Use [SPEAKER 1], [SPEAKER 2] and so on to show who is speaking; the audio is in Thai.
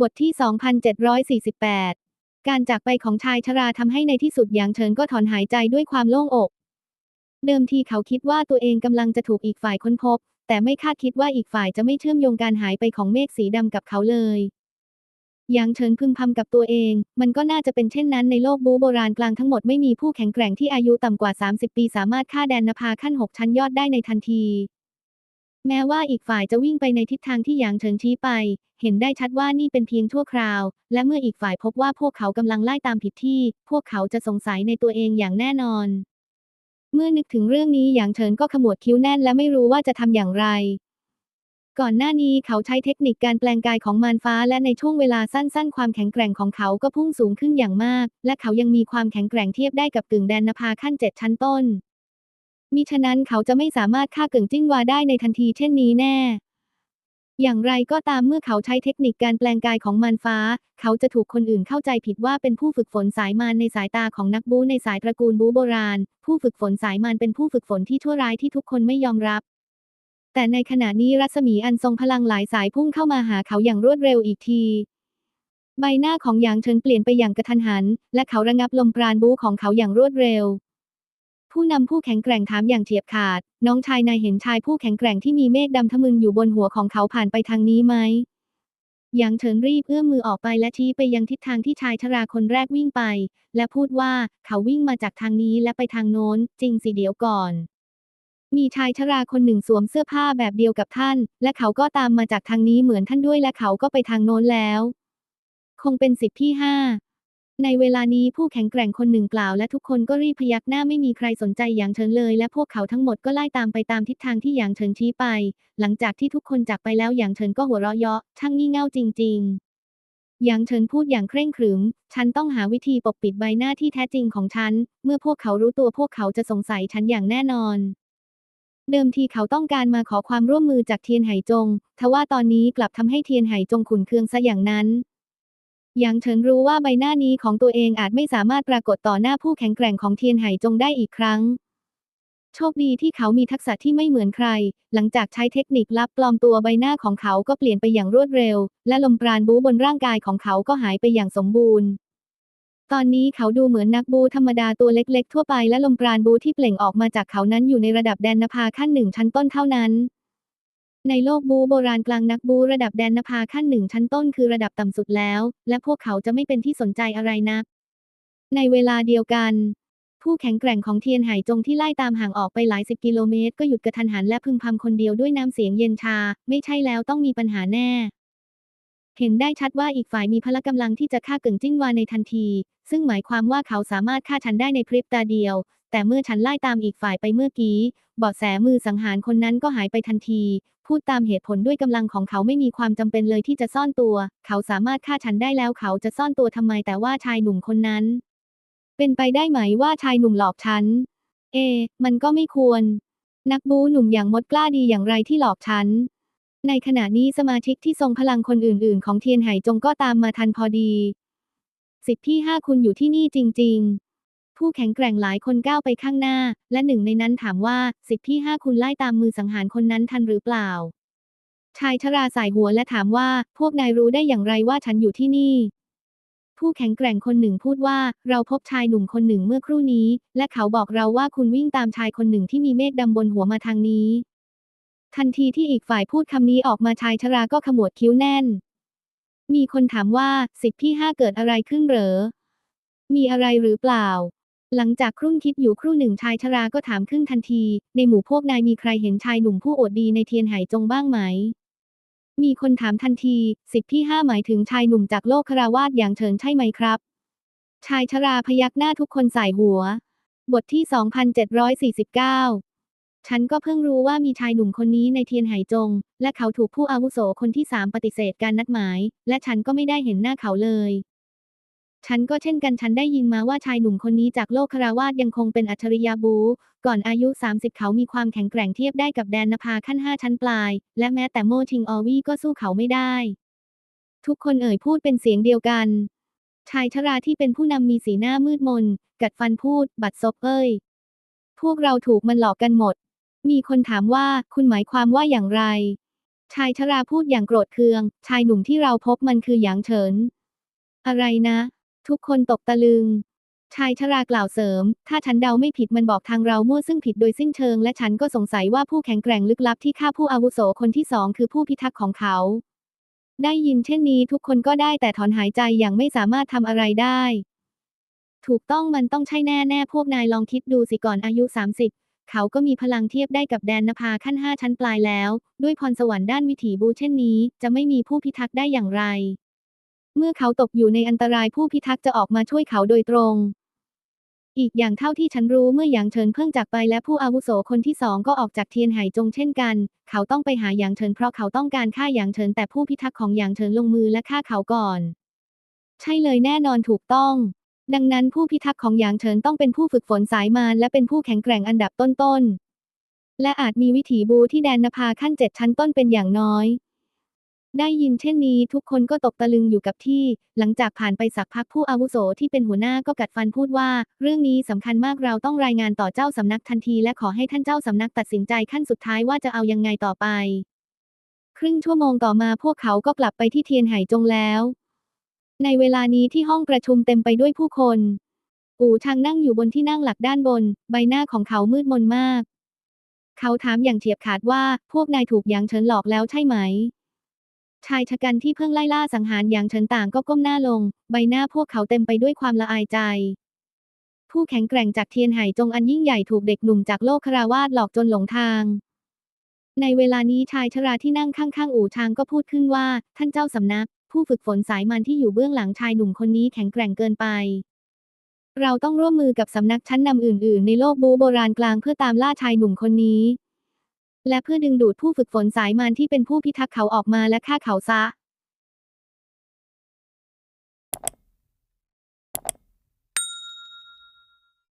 [SPEAKER 1] บทที่ 2748 การจากไปของชายชราทำให้ในที่สุดหยางเฉินก็ถอนหายใจด้วยความโล่งอก เดิมทีเขาคิดว่าตัวเองกำลังจะถูกอีกฝ่ายค้นพบ แต่ไม่คาดคิดว่าอีกฝ่ายจะไม่เชื่อมโยงการหายไปของเมฆสีดำกับเขาเลยหยางเฉินพึมพำกับตัวเอง มันก็น่าจะเป็นเช่นนั้นในโลกบูโบราณกลางทั้งหมดไม่มีผู้แข็งแกร่งที่อายุต่ำกว่า 30 ปีสามารถฆ่าแดนนภาขั้น 6 ชั้นยอดได้ในทันที แม้ว่าอีกฝ่ายจะวิ่งไปในทิศทางที่หยางเฉินชี้ไป เห็นได้ชัดว่านี่เป็นเพียงชั่วคราว และเมื่ออีกฝ่ายพบว่าพวกเขากำลังไล่ตามผิดที่ พวกเขาจะสงสัยในตัวเองอย่างแน่นอน เมื่อนึกถึงเรื่องนี้หยางเฉินก็ขมวดคิ้วแน่นและไม่รู้ว่าจะทำอย่างไร ก่อนหน้านี้เขาใช้เทคนิคการแปลงกายของมารฟ้า และในช่วงเวลาสั้นๆ ความแข็งแกร่งของเขาก็พุ่งสูงขึ้นอย่างมาก และเขายังมีความแข็งแกร่งเทียบได้กับกึ่งแดนนภาขั้นเจ็ดชั้นต้น มิฉะนั้นเขาจะไม่สามารถฆ่าเกิงจิ้งวาได้ในทันทีเช่นนี้แน่ อย่างไรก็ตามเมื่อเขาใช้เทคนิคการแปลงกายของมารฟ้า เขาจะถูกคนอื่นเข้าใจผิดว่าเป็นผู้ฝึกฝนสายมารในสายตาของนักบูในสายตระกูลบูโบราณ ผู้ฝึกฝนสายมารเป็นผู้ฝึกฝนที่ชั่วร้ายที่ทุกคนไม่ยอมรับแต่ในขณะนี้รัศมีอันทรงพลังหลายสายพุ่งเข้ามาหาเขาอย่างรวดเร็วอีกที ใบหน้าของหยางเฉินเปลี่ยนไปอย่างกระทันหัน และเขาระงับลมปราณบูของเขาอย่างรวดเร็ว ผู้นำผู้แข็งแกร่งถามอย่างเฉียบขาด น้องชายนายเห็นชายผู้แข็งแกร่งที่มีเมฆดำทะมึนอยู่บนหัวของเขาผ่านไปทางนี้ไหมหยางเฉินรีบเอื้อมมือออกไปและชี้ไปยังทิศทางที่ชายชราคนแรกวิ่งไป และพูดว่าเขาวิ่งมาจากทางนี้และไปทางโน้น จริงสิเดี๋ยวก่อน มีชายชราคนหนึ่งสวมเสื้อผ้าแบบเดียวกับท่าน และเขาก็ตามมาจากทางนี้เหมือนท่านด้วยและเขาก็ไปทางโน้นแล้ว คงเป็นสิบที่ห้า ในเวลานี้ผู้แข็งแกร่งคนหนึ่งกล่าวและทุกคนก็รีบพยักหน้าไม่มีใครสนใจหยางเฉินเลย และพวกเขาทั้งหมดก็ไล่ตามไปตามทิศทางที่หยางเฉินชี้ไป หลังจากที่ทุกคนจากไปแล้วหยางเฉินก็หัวเราะเยาะช่างงี่เง่าจริง ๆ หยางเฉินพูดอย่างเคร่งขรึม ฉันต้องหาวิธีปกปิดใบหน้าที่แท้จริงของฉัน เมื่อพวกเขารู้ตัวพวกเขาจะสงสัยฉันอย่างแน่นอนเดิมทีเขาต้องการมาขอความร่วมมือจากเทียนไหจง ทว่าตอนนี้กลับทำให้เทียนไหจงขุนเคืองซะอย่างนั้น หยางเฉินรู้ว่าใบหน้านี้ของตัวเองอาจไม่สามารถปรากฏต่อหน้าผู้แข็งแกร่งของเทียนไหจงได้อีกครั้ง โชคดีที่เขามีทักษะที่ไม่เหมือนใคร หลังจากใช้เทคนิคลับปลอมตัวใบหน้าของเขาก็เปลี่ยนไปอย่างรวดเร็ว และลมปราณบูบนร่างกายของเขาก็หายไปอย่างสมบูรณ์ ตอนนี้เขาดูเหมือนนักบูธรรมดาตัวเล็ก ๆ ทั่วไปและลมปราณบูที่เปล่งออกมาจากเขานั้นอยู่ในระดับแดนนภาขั้นหนึ่งชั้นต้นเท่านั้น ในโลกบูโบราณกลางนักบูระดับแดนนภาขั้นหนึ่งชั้นต้นคือระดับต่ำสุดแล้ว และพวกเขาจะไม่เป็นที่สนใจอะไรนัก ในเวลาเดียวกัน ผู้แข็งแกร่งของเทียนไหจงที่ไล่ตามห่างออกไปหลายสิบกิโลเมตร ก็หยุดกระทันหันและพึมพำคนเดียวด้วยน้ำเสียงเย็นชา ไม่ใช่แล้วต้องมีปัญหาแน่ เห็นได้ชัดว่าอีกฝ่ายมีพละกำลังที่จะฆ่าเกิงจิ้งวาในทันที ซึ่งหมายความว่าเขาสามารถฆ่าฉันได้ในพริบตาเดียวแต่เมื่อฉันไล่ตามอีกฝ่ายไปเมื่อกี้ เบาะแสมือสังหารคนนั้นก็หายไปทันที พูดตามเหตุผลด้วยกำลังของเขาไม่มีความจำเป็นเลยที่จะซ่อนตัว เขาสามารถฆ่าฉันได้แล้วเขาจะซ่อนตัวทำไมแต่ว่าชายหนุ่มคนนั้น เป็นไปได้ไหมว่าชายหนุ่มหลอกฉัน เอ มันก็ไม่ควร นักบูหนุ่มอย่างมดกล้าดีอย่างไรที่หลอกฉัน ในขณะนี้สมาชิกที่ทรงพลังคนอื่น ๆ ของเทียนไหจงก็ตามมาทันพอดี สิทธิห้าคุณอยู่ที่นี่จริง ๆ ผู้แข็งแกร่งหลายคนก้าวไปข้างหน้า และหนึ่งในนั้นถามว่าสิทธิห้าคุณไล่ตามมือสังหารคนนั้นทันหรือเปล่า ชายชราสายหัวและถามว่า พวกนายรู้ได้อย่างไรว่าฉันอยู่ที่นี่ ผู้แข็งแกร่งคนหนึ่งพูดว่า เราพบชายหนุ่มคนหนึ่งเมื่อครู่นี้ และเขาบอกเราว่าคุณวิ่งตามชายคนหนึ่งที่มีเมฆดำบนหัวมาทางนี้ ทันทีที่อีกฝ่ายพูดคำนี้ออกมาชายชราก็ขมวดคิ้วแน่น มีคนถามว่าสิทธิพี่ห้าเกิดอะไรขึ้นเหรอมีอะไรหรือเปล่า หลังจากครุ่นคิดอยู่ครู่หนึ่งชายชราก็ถามขึ้นทันที ในหมู่พวกนายมีใครเห็นชายหนุ่มผู้อดดีในเทียนไหจงบ้างไหม มีคนถามทันที สิทธิห้าหมายถึงชายหนุ่มจากโลกคราวาสอย่างเฉินใช่ไหมครับ ชายชราพยักหน้าทุกคนสายหัว บทที่ 2749 ฉันก็เพิ่งรู้ว่ามีชายหนุ่มคนนี้ในเทียนไหจง และเขาถูกผู้อาวุโสคนที่สามปฏิเสธการนัดหมาย และฉันก็ไม่ได้เห็นหน้าเขาเลย ฉันก็เช่นกันฉันได้ยินมาว่าชายหนุ่มคนนี้จากโลกคราวาสยังคงเป็นอัจฉริยะบู ก่อนอายุ 30 เขามีความแข็งแกร่งเทียบได้กับแดนนภาขั้น 5 ชั้นปลาย และแม้แต่โมทิงออวี่ก็สู้เขาไม่ได้ ทุกคนเอ่ยพูดเป็นเสียงเดียวกัน ชายชราที่เป็นผู้นำมีสีหน้ามืดมน กัดฟันพูด บัดซบเอ้ย พวกเราถูกมันหลอกกันหมด มีคนถามว่าคุณหมายความว่าอย่างไร ชายชราพูดอย่างโกรธเคือง ชายหนุ่มที่เราพบมันคือหยางเฉิน อะไรนะ ทุกคนตกตะลึง ชายชรากล่าวเสริม ถ้าฉันเดาไม่ผิดมันบอกทางเรามั่วซึ่งผิดโดยสิ้นเชิง และฉันก็สงสัยว่าผู้แข็งแกร่งลึกลับที่ฆ่าผู้อาวุโสคนที่สองคือผู้พิทักษ์ของเขา ได้ยินเช่นนี้ทุกคนก็ได้แต่ถอนหายใจอย่างไม่สามารถทำอะไรได้ ถูกต้องมันต้องใช่แน่แน่พวกนายลองคิดดูสิก่อนอายุ 30เขาก็มีพลังเทียบได้กับแดนนภาขั้นห้าชั้นปลายแล้ว ด้วยพรสวรรค์ด้านวิถีบูเช่นนี้ จะไม่มีผู้พิทักษ์ได้อย่างไร เมื่อเขาตกอยู่ในอันตรายผู้พิทักษ์จะออกมาช่วยเขาโดยตรง อีกอย่างเท่าที่ฉันรู้เมื่อหยางเฉินเพิ่งจากไปและผู้อาวุโสคนที่สองก็ออกจากเทียนไหจงเช่นกัน เขาต้องไปหาหยางเฉินเพราะเขาต้องการฆ่าหยางเฉินแต่ผู้พิทักษ์ของหยางเฉินลงมือและฆ่าเขาก่อน ใช่เลยแน่นอนถูกต้องดังนั้นผู้พิทักษ์ของหยางเฉินต้องเป็นผู้ฝึกฝนสายมารและเป็นผู้แข็งแกร่งอันดับต้นๆ และอาจมีวิถีบูที่แดนนภาขั้นเจ็ดชั้นต้นเป็นอย่างน้อย ได้ยินเช่นนี้ทุกคนก็ตกตะลึงอยู่กับที่ หลังจากผ่านไปสักพักผู้อาวุโสที่เป็นหัวหน้าก็กัดฟันพูดว่า เรื่องนี้สำคัญมากเราต้องรายงานต่อเจ้าสำนักทันทีและขอให้ท่านเจ้าสำนักตัดสินใจขั้นสุดท้ายว่าจะเอายังไงต่อไป ครึ่งชั่วโมงต่อมาพวกเขาก็กลับไปที่เทียนไหจงแล้ว ในเวลานี้ที่ห้องประชุมเต็มไปด้วยผู้คน อู่ชางนั่งอยู่บนที่นั่งหลักด้านบน ใบหน้าของเขามืดมนมาก เขาถามอย่างเฉียบขาดว่า พวกนายถูกยางเฉินหลอกแล้วใช่ไหม ชายชะกันที่เพิ่งไล่ล่าสังหารหยางเฉินต่างก็ก้มหน้าลง ใบหน้าพวกเขาเต็มไปด้วยความละอายใจ ผู้แข็งแกร่งจากเทียนไหจงอันยิ่งใหญ่ถูกเด็กหนุ่มจากโลกคาราวาสหลอกจนหลงทาง ในเวลานี้ชายชราที่นั่งข้างๆอู่ชางก็พูดขึ้นว่า ท่านเจ้าสำนัก ผู้ฝึกฝนสายมันที่อยู่เบื้องหลังชายหนุ่มคนนี้แข็งแกร่งเกินไปเราต้องร่วมมือกับสำนักชั้นนำอื่น ๆ ในโลกบูโบราณกลางเพื่อตามล่าชายหนุ่มคนนี้ และเพื่อดึงดูดผู้ฝึกฝนสายมันที่เป็นผู้พิทักษ์เขาออกมาและฆ่าเขาซะ